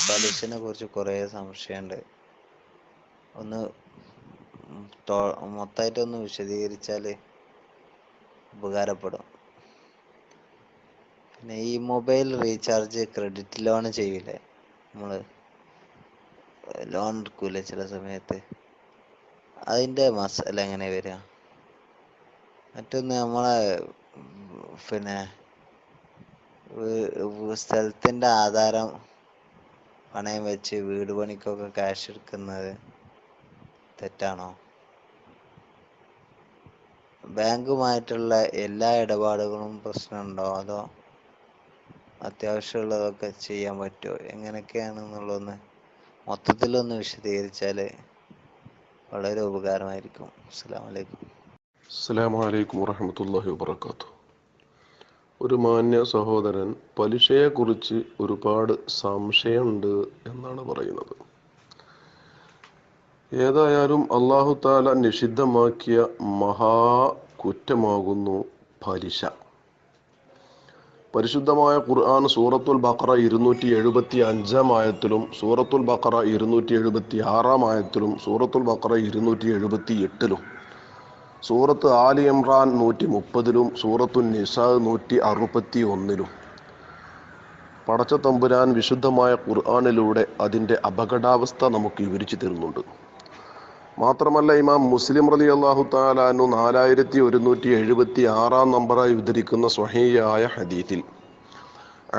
പലിശനെ കുറിച്ച് കുറേ സംശയമുണ്ട് ഒന്ന് മൊത്തമായിട്ടൊന്ന് വിശദീകരിച്ചാൽ ഉപകാരപ്പെടും. പിന്നെ ഈ മൊബൈൽ റീചാർജ് ക്രെഡിറ്റ് ലോൺ ചെയ്യില്ലേ നമ്മൾ ലോൺ എടുക്കൂലേ ചില സമയത്ത്? അതിന്റെ മസാല എങ്ങനെ വരിക മറ്റൊന്ന് നമ്മളെ പിന്നെ സ്ഥലത്തിന്റെ ആധാരം പണയം വെച്ച് വീട് പണിക്കൊക്കെ ക്യാഷ് എടുക്കുന്നത് തെറ്റാണോ? ബാങ്കുമായിട്ടുള്ള എല്ലാ ഇടപാടുകളും പ്രശ്നമുണ്ടോ? അതോ അത്യാവശ്യമുള്ളതൊക്കെ ചെയ്യാൻ പറ്റുമോ? എങ്ങനെയൊക്കെയാണെന്നുള്ളതൊന്ന് മൊത്തത്തിലൊന്ന് വിശദീകരിച്ചാൽ വളരെ ഉപകാരമായിരിക്കും. അസ്സലാമു അലൈക്കും. അസ്സലാമു അലൈക്കും വാഹമത്തല്ലാഹി വബർക്കാത്തു ഒരു മാന്യ സഹോദരൻ പലിശയെക്കുറിച്ച് ഒരുപാട് സംശയമുണ്ട് എന്നാണ് പറയുന്നത്. ഏതായാലും അള്ളാഹു താല നിഷിദ്ധമാക്കിയ മഹാ കുറ്റമാകുന്നു പലിശ. പരിശുദ്ധമായ ഖുർആൻ സൂറത്തുൽ ബഖറ ഇരുന്നൂറ്റി എഴുപത്തി അഞ്ചാം ആയത്തിലും സൂറത്തുൽ ബഖറ ഇരുന്നൂറ്റി എഴുപത്തി ആറാം ആയത്തിലും സൂറത്തുൽ ബഖറ ഇരുന്നൂറ്റി എഴുപത്തി എട്ടിലും സൂറത്ത് ആലി ഇമ്രാൻ നൂറ്റി മുപ്പതിലും സൂറത്തു നിസാ നൂറ്റി അറുപത്തി ഒന്നിലും പടച്ച തമ്പുരാൻ വിശുദ്ധമായ ഖുർആാനിലൂടെ അതിന്റെ അപകടാവസ്ഥ നമുക്ക് വിവരിച്ചു തരുന്നുണ്ട്. മാത്രമല്ല ഇമാം മുസ്ലിം റലി അള്ളാഹു താലാനു നാലായിരത്തി ഒരുന്നൂറ്റി എഴുപത്തി ആറാം നമ്പറായി ഉദ്ധരിക്കുന്ന സ്വഹീയായ ഹദീത്തിൽ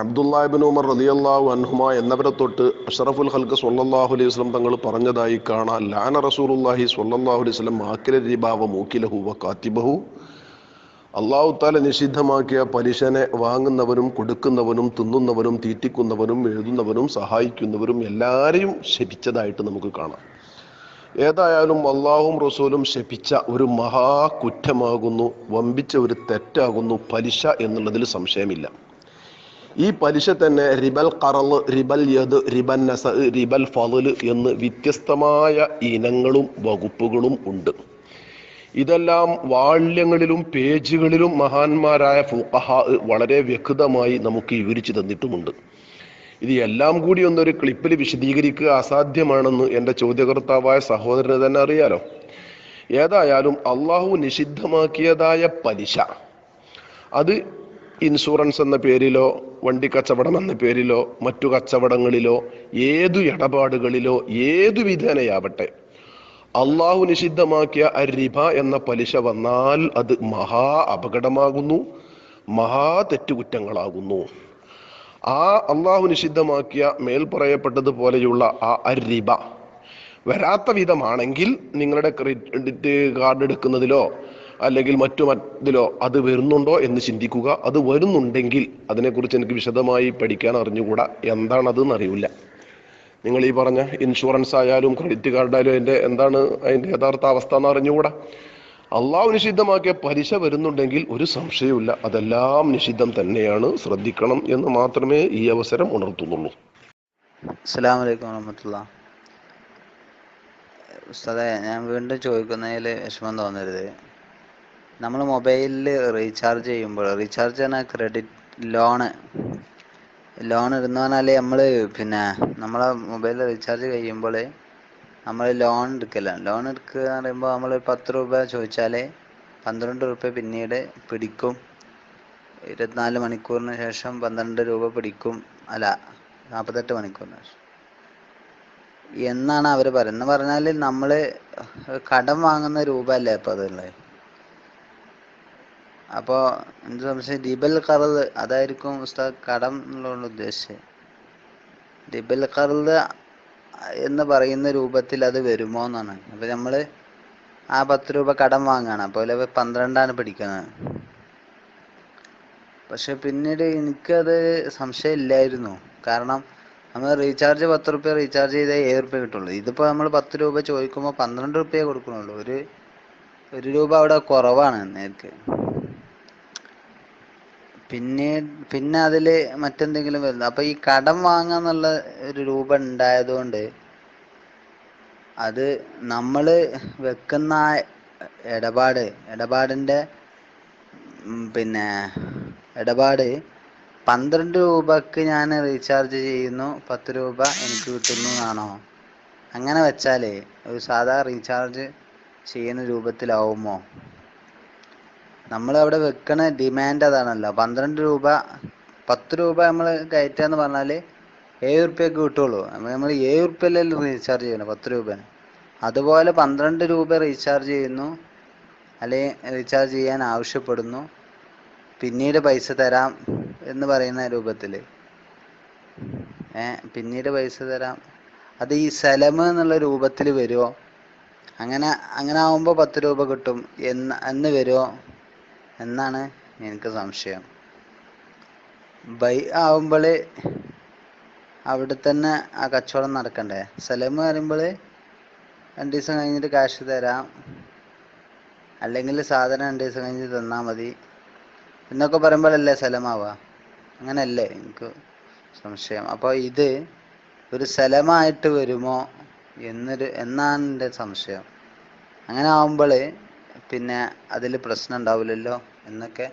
അബ്ദുല്ലാഹിബിൻ ഉമർ അള്ളാഹു അൻഹുമ എന്നവരെ തൊട്ട് അഷറഫുൽ ഹൽക്ക് സൊല്ലാഹു അലൈഹി വസ്ലം തങ്ങൾ പറഞ്ഞതായി കാണാൻ ലാന റസൂലുല്ലാഹി സൊല്ലാഹു അലൈഹി വസ്ലം ആക്കിലെ രീബാവ മൂക്കിലഹു വ കാത്തിബഹു. അള്ളാഹു താല നിഷിദ്ധമാക്കിയ പലിശനെ വാങ്ങുന്നവനും കൊടുക്കുന്നവനും തിന്നുന്നവനും തീറ്റിക്കുന്നവനും എഴുതുന്നവനും സഹായിക്കുന്നവരും എല്ലാവരെയും ശപിച്ചതായിട്ട് നമുക്ക് കാണാം. ഏതായാലും അള്ളാഹും റസൂലും ശപിച്ച ഒരു മഹാ കുറ്റമാകുന്നു വമ്പിച്ച ഒരു തെറ്റാകുന്നു പലിശ എന്നുള്ളതിൽ സംശയമില്ല. ഈ പലിശ തന്നെ റിബൽ കറൾ റിബൽ യദ് റിബൽ നസ റിബൽ ഫൾ എന്ന് വ്യത്യസ്തമായ ഇനങ്ങളും വകുപ്പുകളും ഉണ്ട്. ഇതെല്ലാം വാള്യങ്ങളിലും പേജുകളിലും മഹാന്മാരായ ഫുഖഹ വളരെ വ്യക്തമായി നമുക്ക് വിവരിച്ചു തന്നിട്ടുമുണ്ട്. ഇത് എല്ലാം കൂടി ഒന്നൊരു ക്ലിപ്പിൽ വിശദീകരിക്കുക അസാധ്യമാണെന്ന് എന്റെ ചോദ്യകർത്താവായ സഹോദരന് തന്നെ അറിയാലോ. ഏതായാലും അള്ളാഹു നിഷിദ്ധമാക്കിയതായ പലിശ. അത് ഇൻഷുറൻസ് എന്ന പേരിലോ വണ്ടി കച്ചവടം എന്ന പേരിലോ മറ്റു കച്ചവടങ്ങളിലോ ഏതു ഇടപാടുകളിലോ ഏതു വിധേനയാവട്ടെ അള്ളാഹു നിഷിദ്ധമാക്കിയ അരിബ എന്ന പലിശ വന്നാൽ അത് മഹാ അപകടമാകുന്നു മഹാ തെറ്റുകുറ്റങ്ങളാകുന്നു. ആ അള്ളാഹു നിഷിദ്ധമാക്കിയ മേൽ പറയപ്പെട്ടതുപോലെയുള്ള ആ അരിബ വരാത്ത വിധമാണെങ്കിൽ നിങ്ങളുടെ ക്രെഡിറ്റ് കാർഡ് എടുക്കുന്നതിലോ അല്ലെങ്കിൽ മറ്റു മറ്റിലോ അത് വരുന്നുണ്ടോ എന്ന് ചിന്തിക്കുക അത് വരുന്നുണ്ടെങ്കിൽ അതിനെക്കുറിച്ച് എനിക്ക് വിശദമായി പഠിക്കാൻ അറിഞ്ഞുകൂടാ. എന്താണത് എന്നറിയില്ല നിങ്ങൾ ഈ പറഞ്ഞ ഇൻഷുറൻസ് ആയാലും ക്രെഡിറ്റ് കാർഡ് ആയാലും അതിന്റെ എന്താണ് അതിന്റെ യഥാർത്ഥ അവസ്ഥ എന്ന് അറിഞ്ഞുകൂടാ. അള്ളാഹു നിഷിദ്ധമാക്കിയ പലിശ വരുന്നുണ്ടെങ്കിൽ ഒരു സംശയവുമില്ല. അതെല്ലാം നിഷിദ്ധം തന്നെയാണ്. ശ്രദ്ധിക്കണം എന്ന് മാത്രമേ ഈ അവസരം ഉണർത്തുന്നുള്ളൂ. അലൈക്കും വറഹമത്തുള്ള. ഉസ്താദെ ഞാൻ വീണ്ടും ചോദിക്കുന്നതിൽ വിഷമം തോന്നരുത്. നമ്മൾ മൊബൈലിൽ റീചാർജ് ചെയ്യുമ്പോൾ റീചാർജ് പറഞ്ഞാൽ ക്രെഡിറ്റ് ലോണ് ലോൺ ഇടുന്ന പറഞ്ഞാൽ നമ്മൾ പിന്നെ നമ്മളെ മൊബൈലിൽ റീചാർജ് കഴിയുമ്പോൾ നമ്മൾ ലോൺ എടുക്കലാണ് ലോൺ എടുക്കുക എന്ന് പറയുമ്പോൾ നമ്മൾ പത്ത് രൂപ ചോദിച്ചാൽ പന്ത്രണ്ട് രൂപ പിന്നീട് പിടിക്കും. ഇരുപത്തിനാല് മണിക്കൂറിന് ശേഷം പന്ത്രണ്ട് രൂപ പിടിക്കും. അല്ല നാൽപ്പത്തെട്ട് മണിക്കൂറിന് ശേഷം. എന്നാണ് അവർ പറയുന്നത്? പറഞ്ഞാൽ നമ്മൾ കടം വാങ്ങുന്ന രൂപ അല്ലേ അപ്പോൾ അതുള്ളത് അപ്പോൾ എന്ത് സംശയം? ഡിബൽ കറുത് അതായിരിക്കും ഉസ്താദ് കടം എന്നുള്ള ഉദ്ദേശിച്ചത്. ഡിബൽ കറുത് എന്ന് പറയുന്ന രൂപത്തിൽ അത് വരുമോ എന്നാണ്. അപ്പോൾ നമ്മൾ ആ പത്ത് രൂപ കടം വാങ്ങാണ്. അപ്പോൾ പന്ത്രണ്ടാണ് പിടിക്കുന്നത്. പക്ഷെ പിന്നീട് എനിക്കത് സംശയം ഇല്ലായിരുന്നു. കാരണം നമ്മൾ റീചാർജ് പത്ത് റുപ്യ റീചാർജ് ചെയ്താൽ ഏഴ് റുപ്യ കിട്ടുള്ളൂ. ഇതിപ്പോൾ നമ്മൾ പത്ത് രൂപ ചോദിക്കുമ്പോൾ പന്ത്രണ്ട് റുപ്യ കൊടുക്കണുള്ളൂ. ഒരു ഒരു രൂപ അവിടെ കുറവാണ് നേർക്ക്. പിന്നെ പിന്നെ അതിൽ മറ്റെന്തെങ്കിലും വരുന്നു അപ്പോൾ ഈ കടം വാങ്ങാന്നുള്ള ഒരു രൂപ ഉണ്ടായതുകൊണ്ട് അത് നമ്മൾ വെക്കുന്ന ഇടപാട് ഇടപാടിന്റെ പിന്നെ ഇടപാട് പന്ത്രണ്ട് രൂപക്ക് ഞാൻ റീചാർജ് ചെയ്യുന്നു പത്ത് രൂപ എനിക്ക് കിട്ടുന്നു എന്നാണോ? അങ്ങനെ വെച്ചാലേ ഒരു സാധാ റീചാർജ് ചെയ്യുന്ന രൂപത്തിലാവുമോ? നമ്മൾ അവിടെ വെക്കണ ഡിമാൻഡ് അതാണല്ലോ. പന്ത്രണ്ട് രൂപ പത്ത് രൂപ നമ്മൾ കയറ്റാന്ന് പറഞ്ഞാൽ ഏഴ് ഉറുപ്പ്യക്ക് കിട്ടുള്ളൂ. നമ്മൾ ഏഴ് ഉറുപ്പ്യല്ലേ റീചാർജ് ചെയ്യണം പത്ത് രൂപന്. അതുപോലെ പന്ത്രണ്ട് രൂപ റീചാർജ് ചെയ്യുന്നു. അല്ലെങ്കിൽ റീചാർജ് ചെയ്യാൻ ആവശ്യപ്പെടുന്നു. പിന്നീട് പൈസ തരാം എന്ന് പറയുന്ന രൂപത്തിൽ പിന്നീട് പൈസ തരാം. അത് ഈ സലമ് എന്നുള്ള രൂപത്തിൽ വരുമോ അങ്ങനെ അങ്ങനെ ആവുമ്പോൾ പത്ത് രൂപ കിട്ടും എന്ന് എന്ന് വരുമോ എന്നാണ് എനിക്ക് സംശയം. ബൈ ആവുമ്പോൾ അവിടെ തന്നെ ആ കച്ചവടം നടക്കണ്ടേ? സലമ് പറയുമ്പോൾ രണ്ട് ദിവസം കഴിഞ്ഞിട്ട് കാശ് തരാം. അല്ലെങ്കിൽ സാധനം രണ്ട് ദിവസം കഴിഞ്ഞ് തന്നാൽ മതി. എന്നൊക്കെ പറയുമ്പോഴല്ലേ സലമാവുക അങ്ങനല്ലേ എനിക്ക് സംശയം. അപ്പോൾ ഇത് ഒരു സ്ഥലമായിട്ട് വരുമോ എന്നൊരു എന്നാണ് എന്റെ സംശയം. അങ്ങനെ ആവുമ്പോൾ പിന്നെ അതിൽ പ്രശ്നം ഉണ്ടാവില്ലല്ലോ എന്നൊക്കെ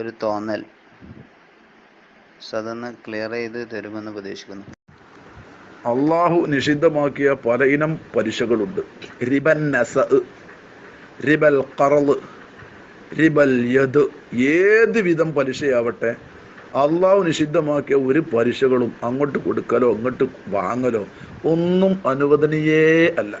ഒരു തോന്നൽ. സോ അതൊന്ന് ക്ലിയർ ചെയ്ത് തരുമെന്ന് പ്രതീക്ഷിക്കുന്നു. അള്ളാഹു നിഷിദ്ധമാക്കിയ പല ഇനം പലിശകളുണ്ട്. റിബൻ നസ റിബൽ കറൾ റിബൽ യദ് ഏത് വിധം പലിശയാവട്ടെ അള്ളാഹു നിഷിദ്ധമാക്കിയ ഒരു പലിശകളും അങ്ങോട്ട് കൊടുക്കലോ അങ്ങോട്ട് വാങ്ങലോ ഒന്നും അനുവദനീയേ അല്ല.